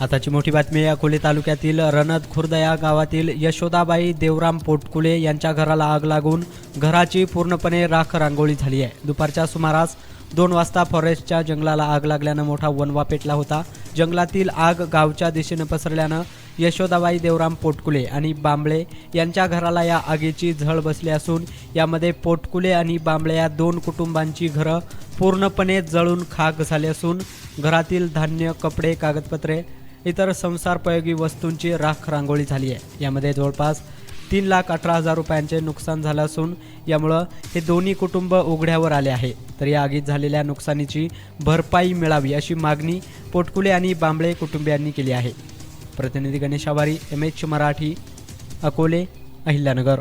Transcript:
आताची मोठी बातमी अकोले तालुक्यातील रणद खुर्द या गावातील यशोदाबाई देवराम पोटकुले यांच्या घराला आग लागून घराची पूर्णपणे राख रांगोळी झाली आहे. दुपारच्या सुमारास दोन वाजता फॉरेस्टच्या जंगलाला आग लागल्यानं मोठा वनवा पेटला होता. जंगलातील आग गावच्या दिशेनं पसरल्यानं यशोदाबाई देवराम पोटकुले आणि बांबळे यांच्या घराला या आगीची झळ बसली असून यामध्ये पोटकुले आणि बांबळे या दोन कुटुंबांची घरं पूर्णपणे जळून खाक झाली असून घरातील धान्य कपडे कागदपत्रे इतर संसारपयोगी वस्तूंची राख रांगोळी झाली आहे. यामध्ये जवळपास तीन लाख अठरा हजार रुपयांचे नुकसान झालं असून यामुळं हे दोन्ही कुटुंब उघड्यावर आले आहे. तर या आगीत झालेल्या नुकसानीची भरपाई मिळावी अशी मागणी पोटकुले आणि बांबळे कुटुंबियांनी केली आहे. प्रतिनिधी गणेश आवारी एम एच मराठी अकोले अहिल्यानगर.